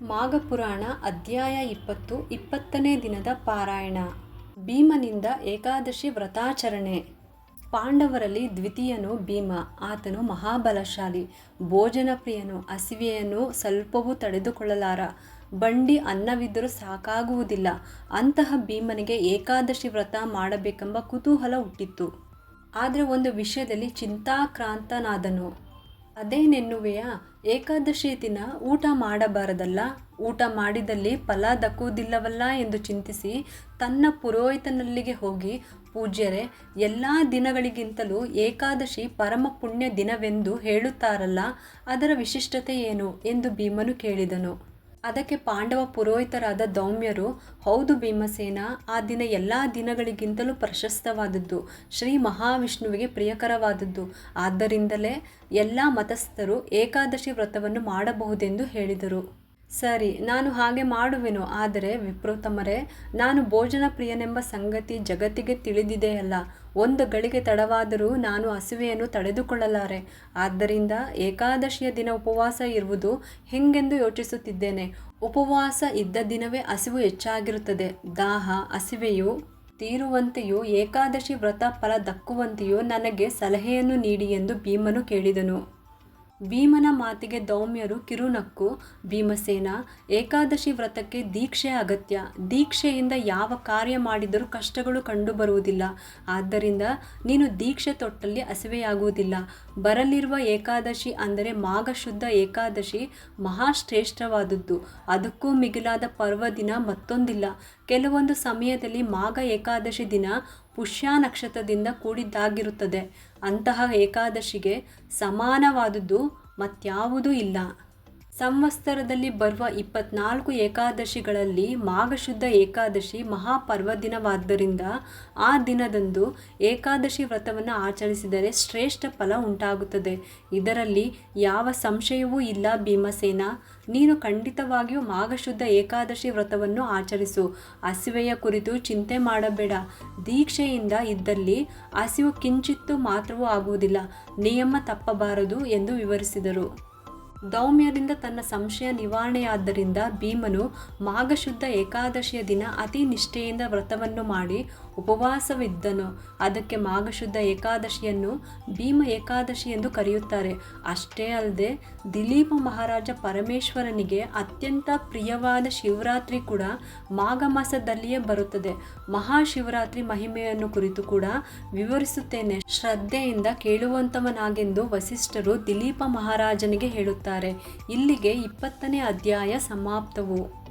ಮಾಘಪುರಾಣ ಅಧ್ಯಾಯ ಇಪ್ಪತ್ತು, ಇಪ್ಪತ್ತನೇ ದಿನದ ಪಾರಾಯಣ. ಭೀಮನಿಂದ ಏಕಾದಶಿ ವ್ರತಾಚರಣೆ. ಪಾಂಡವರಲ್ಲಿ ದ್ವಿತೀಯನು ಭೀಮ. ಆತನು ಮಹಾಬಲಶಾಲಿ. ಭೋಜನ ಪ್ರಿಯನು ಹಸಿವೆಯನ್ನು ಸ್ವಲ್ಪವೂ ತಡೆದುಕೊಳ್ಳಲಾರ. ಬಂಡಿ ಅನ್ನವಿದ್ದರೂ ಸಾಕಾಗುವುದಿಲ್ಲ. ಅಂತಹ ಭೀಮನಿಗೆ ಏಕಾದಶಿ ವ್ರತ ಮಾಡಬೇಕೆಂಬ ಕುತೂಹಲ ಹುಟ್ಟಿತ್ತು. ಆದರೆ ಒಂದು ವಿಷಯದಲ್ಲಿ ಚಿಂತಾಕ್ರಾಂತನಾದನು. ಅದೇನೆನ್ನುವೆಯ? ಏಕಾದಶಿ ದಿನ ಊಟ ಮಾಡಬಾರದಲ್ಲ, ಊಟ ಮಾಡಿದಲ್ಲಿ ಫಲ ದಕ್ಕುವುದಿಲ್ಲವಲ್ಲ ಎಂದು ಚಿಂತಿಸಿ ತನ್ನ ಪುರೋಹಿತನಲ್ಲಿಗೆ ಹೋಗಿ, ಪೂಜ್ಯರೇ, ಎಲ್ಲ ದಿನಗಳಿಗಿಂತಲೂ ಏಕಾದಶಿ ಪರಮ ಪುಣ್ಯ ದಿನವೆಂದು ಹೇಳುತ್ತಾರಲ್ಲ, ಅದರ ವಿಶಿಷ್ಟತೆ ಏನು? ಎಂದು ಭೀಮನು ಕೇಳಿದನು. ಅದಕ್ಕೆ ಪಾಂಡವ ಪುರೋಹಿತರಾದ ದೌಮ್ಯರು, ಹೌದು ಭೀಮಸೇನ, ಆ ದಿನ ಎಲ್ಲ ದಿನಗಳಿಗಿಂತಲೂ ಪ್ರಶಸ್ತವಾದದ್ದು, ಶ್ರೀ ಮಹಾವಿಷ್ಣುವಿಗೆ ಪ್ರಿಯಕರವಾದದ್ದು. ಆದ್ದರಿಂದಲೇ ಎಲ್ಲ ಮತಸ್ಥರು ಏಕಾದಶಿ ವ್ರತವನ್ನು ಮಾಡಬಹುದೆಂದು ಹೇಳಿದರು. ಸರಿ, ನಾನು ಹಾಗೆ ಮಾಡುವೆನು. ಆದರೆ ವಿಪ್ರೋತ್ತಮರೇ ನಾನು ಭೋಜನ ಪ್ರಿಯನೆಂಬ ಸಂಗತಿ ಜಗತ್ತಿಗೆ ತಿಳಿದಿದೆಯಲ್ಲ. ಒಂದು ಗಳಿಗೆ ತಡವಾದರೂ ನಾನು ಹಸಿವೆಯನ್ನು ತಡೆದುಕೊಳ್ಳಲಾರೆ. ಆದ್ದರಿಂದ ಏಕಾದಶಿಯ ದಿನ ಉಪವಾಸ ಇರುವುದು ಹೆಂಗೆಂದು ಯೋಚಿಸುತ್ತಿದ್ದೇನೆ. ಉಪವಾಸ ಇದ್ದ ದಿನವೇ ಹಸಿವು ಹೆಚ್ಚಾಗಿರುತ್ತದೆ. ದಾಹ, ಹಸಿವೆಯು ತೀರುವಂತೆಯೂ ಏಕಾದಶಿ ವ್ರತ ಫಲ ದಕ್ಕುವಂತೆಯೂ ನನಗೆ ಸಲಹೆಯನ್ನು ನೀಡಿ ಎಂದು ಭೀಮನು ಕೇಳಿದನು. ಭೀಮನ ಮಾತಿಗೆ ದೌಮ್ಯರು ಕಿರುನಕ್ಕು, ಭೀಮಸೇನ, ಏಕಾದಶಿ ವ್ರತಕ್ಕೆ ದೀಕ್ಷೆ ಅಗತ್ಯ. ದೀಕ್ಷೆಯಿಂದ ಯಾವ ಕಾರ್ಯ ಮಾಡಿದರೂ ಕಷ್ಟಗಳು ಕಂಡುಬರುವುದಿಲ್ಲ. ಆದ್ದರಿಂದ ನೀನು ದೀಕ್ಷೆ ತೊಟ್ಟಲ್ಲಿ ಹಸಿವೆಯಾಗುವುದಿಲ್ಲ. ಬರಲಿರುವ ಏಕಾದಶಿ ಅಂದರೆ ಮಾಘ ಶುದ್ಧ ಏಕಾದಶಿ ಮಹಾಶ್ರೇಷ್ಠವಾದದ್ದು. ಅದಕ್ಕೂ ಮಿಗಿಲಾದ ಪರ್ವದಿನ ಮತ್ತೊಂದಿಲ್ಲ. ಕೆಲವೊಂದು ಸಮಯದಲ್ಲಿ ಮಾಘ ಏಕಾದಶಿ ದಿನ ಪುಷ್ಯ ನಕ್ಷತ್ರದಿಂದ ಕೂಡಿದ್ದಾಗಿರುತ್ತದೆ. ಅಂತಹ ಏಕಾದಶಿಗೆ ಸಮಾನವಾದುದು ಮತ್ಯಾವುದೂ ಇಲ್ಲ. ಸಂವತ್ಸರದಲ್ಲಿ ಬರುವ ಇಪ್ಪತ್ನಾಲ್ಕು ಏಕಾದಶಿಗಳಲ್ಲಿ ಮಾಘಶುದ್ಧ ಏಕಾದಶಿ ಮಹಾಪರ್ವದಿನವಾದ್ದರಿಂದ ಆ ದಿನದಂದು ಏಕಾದಶಿ ವ್ರತವನ್ನು ಆಚರಿಸಿದರೆ ಶ್ರೇಷ್ಠ ಫಲ ಉಂಟಾಗುತ್ತದೆ. ಇದರಲ್ಲಿ ಯಾವ ಸಂಶಯವೂ ಇಲ್ಲ ಭೀಮಸೇನ. ನೀನು ಖಂಡಿತವಾಗಿಯೂ ಮಾಘಶುದ್ಧ ಏಕಾದಶಿ ವ್ರತವನ್ನು ಆಚರಿಸು. ಹಸಿವೆಯ ಕುರಿತು ಚಿಂತೆ ಮಾಡಬೇಡ. ದೀಕ್ಷೆಯಿಂದ ಇದ್ದಲ್ಲಿ ಹಸಿವು ಕಿಂಚಿತ್ತು ಮಾತ್ರವೂ ಆಗುವುದಿಲ್ಲ. ನಿಯಮ ತಪ್ಪಬಾರದು ಎಂದು ವಿವರಿಸಿದರು. ದೌಮ್ಯರಿಂದ ತನ್ನ ಸಂಶಯ ನಿವಾರಣೆಯಾದ್ದರಿಂದ ಭೀಮನು ಮಾಘಶುದ್ಧ ಏಕಾದಶಿಯ ದಿನ ಅತಿ ನಿಷ್ಠೆಯಿಂದ ವ್ರತವನ್ನು ಮಾಡಿ ಉಪವಾಸವಿದ್ದನು. ಅದಕ್ಕೆ ಮಾಘಶುದ್ಧ ಏಕಾದಶಿಯನ್ನು ಭೀಮ ಏಕಾದಶಿ ಎಂದು ಕರೆಯುತ್ತಾರೆ. ಅಷ್ಟೇ ಅಲ್ಲದೆ ದಿಲೀಪ ಮಹಾರಾಜ ಪರಮೇಶ್ವರನಿಗೆ ಅತ್ಯಂತ ಪ್ರಿಯವಾದ ಶಿವರಾತ್ರಿ ಕೂಡ ಮಾಘ ಮಾಸದಲ್ಲಿಯೇ ಬರುತ್ತದೆ. ಮಹಾಶಿವರಾತ್ರಿ ಮಹಿಮೆಯನ್ನು ಕುರಿತು ಕೂಡ ವಿವರಿಸುತ್ತೇನೆ. ಶ್ರದ್ಧೆಯಿಂದ ಕೇಳುವಂತವನಾಗೆಂದು ವಸಿಷ್ಠರು ದಿಲೀಪ ಮಹಾರಾಜನಿಗೆ ಹೇಳುತ್ತಾರೆ. ಇಲ್ಲಿಗೆ ಇಪ್ಪತ್ತನೇ ಅಧ್ಯಾಯ ಸಮಾಪ್ತವು.